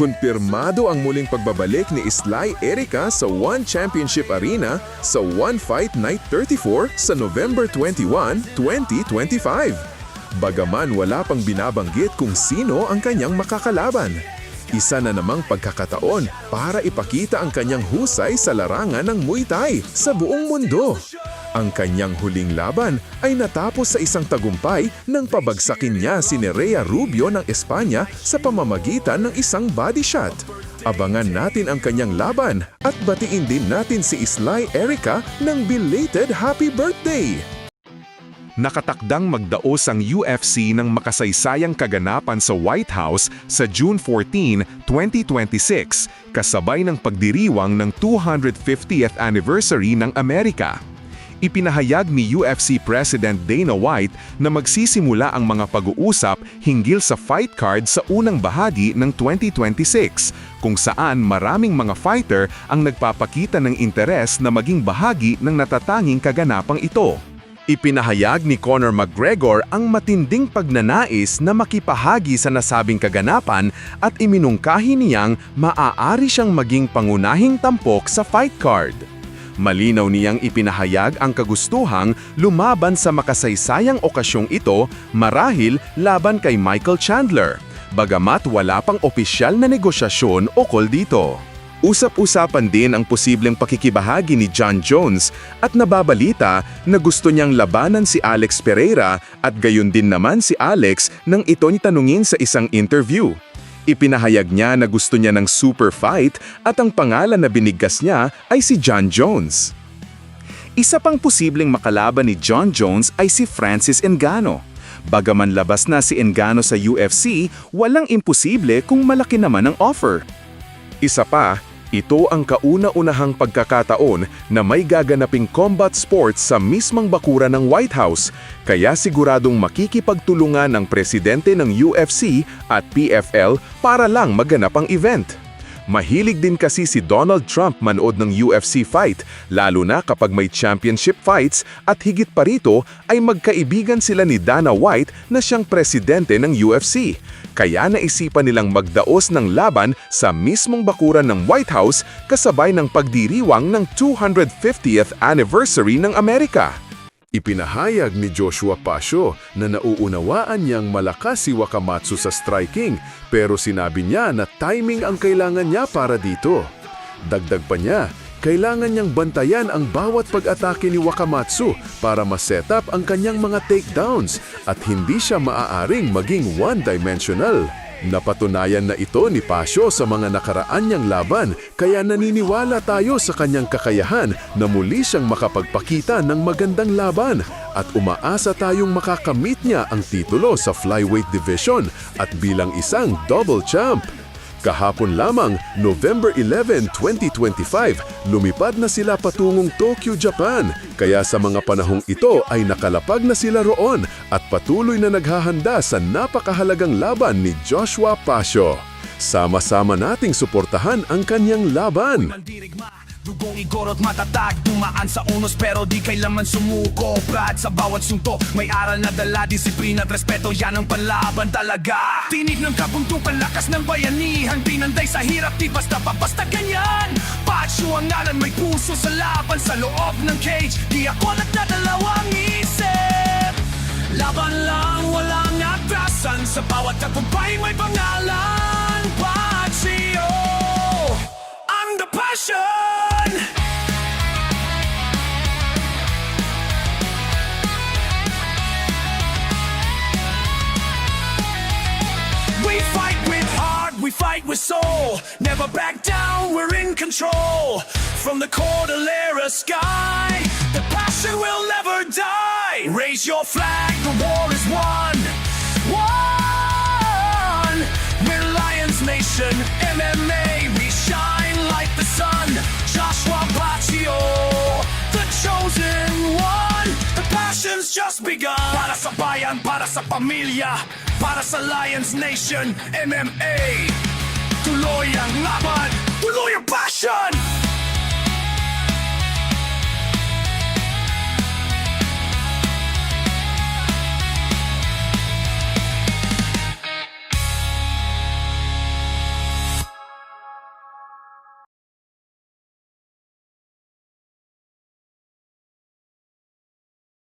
Kumpirmado ang muling pagbabalik ni Islay Erica sa One Championship Arena sa One Fight Night 34 sa November 21, 2025. Bagaman wala pang binabanggit kung sino ang kanyang makakalaban. Isa na namang pagkakataon para ipakita ang kanyang husay sa larangan ng Muay Thai sa buong mundo. Ang kanyang huling laban ay natapos sa isang tagumpay nang pabagsakin niya si Nerea Rubio ng Espanya sa pamamagitan ng isang body shot. Abangan natin ang kanyang laban at batiin din natin si Islay Erica ng belated happy birthday! Nakatakdang magdaos ang UFC ng makasaysayang kaganapan sa White House sa June 14, 2026, kasabay ng pagdiriwang ng 250th anniversary ng Amerika. Ipinahayag ni UFC President Dana White na magsisimula ang mga pag-uusap hinggil sa fight card sa unang bahagi ng 2026, kung saan maraming mga fighter ang nagpapakita ng interes na maging bahagi ng natatanging kaganapang ito. Ipinahayag ni Conor McGregor ang matinding pagnanais na makipahagi sa nasabing kaganapan at iminungkahi niyang maaari siyang maging pangunahing tampok sa fight card. Malinaw niyang ipinahayag ang kagustuhang lumaban sa makasaysayang okasyong ito marahil laban kay Michael Chandler, bagamat wala pang opisyal na negosyasyon ukol dito. Usap-usapan din ang posibleng pakikibahagi ni John Jones at nababalita na gusto niyang labanan si Alex Pereira at gayon din naman si Alex nang ito tanungin sa isang interview. Ipinahayag niya na gusto niya ng super fight at ang pangalan na binigkas niya ay si John Jones. Isa pang posibleng makalaban ni John Jones ay si Francis Ngannou. Bagaman labas na si Ngannou sa UFC, walang imposible kung malaki naman ang offer. Isa pa, ito ang kauna-unahang pagkakataon na may gaganaping combat sports sa mismang bakura ng White House, kaya siguradong makikipagtulungan ng presidente ng UFC at PFL para lang maganap ang event. Mahilig din kasi si Donald Trump manood ng UFC fight, lalo na kapag may championship fights at higit pa rito ay magkaibigan sila ni Dana White na siyang presidente ng UFC. Kaya naisipan nilang magdaos ng laban sa mismong bakuran ng White House kasabay ng pagdiriwang ng 250th anniversary ng Amerika. Ipinahayag ni Joshua Pasio na nauunawaan niyang malakas si Wakamatsu sa striking pero sinabi niya na timing ang kailangan niya para dito. Dagdag pa niya, kailangan niyang bantayan ang bawat pag-atake ni Wakamatsu para ma-set up ang kanyang mga takedowns at hindi siya maaaring maging one-dimensional. Napatunayan na ito ni Pasio sa mga nakaraan niyang laban kaya naniniwala tayo sa kanyang kakayahan na muli siyang makapagpakita ng magandang laban at umaasa tayong makakamit niya ang titulo sa flyweight division at bilang isang double champ. Kahapon lamang, November 11, 2025, lumipad na sila patungong Tokyo, Japan. Kaya sa mga panahong ito ay nakalapag na sila roon at patuloy na naghahanda sa napakahalagang laban ni Joshua Pasio. Sama-sama nating suportahan ang kanyang laban. Dugong igorot matatag Tumaan sa unos pero di kailanman sumuko. Brad sa bawat sunto May aral na dala Disiplina at respeto Yan ang panlaban talaga. Tinig ng kabuntukan Lakas ng bayanihan Pinanday sa hirap Di basta pa basta ganyan. Pacho ang ngalan May puso sa laban Sa loob ng cage Di ako nagdadalawang isip. Laban lang Walang atrasan Sa bawat tagumpay May pangalan we fight with soul. Never back down, we're in control. From the Cordillera sky, the passion will never die. Raise your flag, the war is won. One, we're Lions Nation, MMA, we shine like the sun. Joshua Baccio, the chosen one. The passion's just begun. Para sa bayan, para sa pamilya, para sa Lions Nation, MMA. Tuloy ang laban, tuloy ang passion.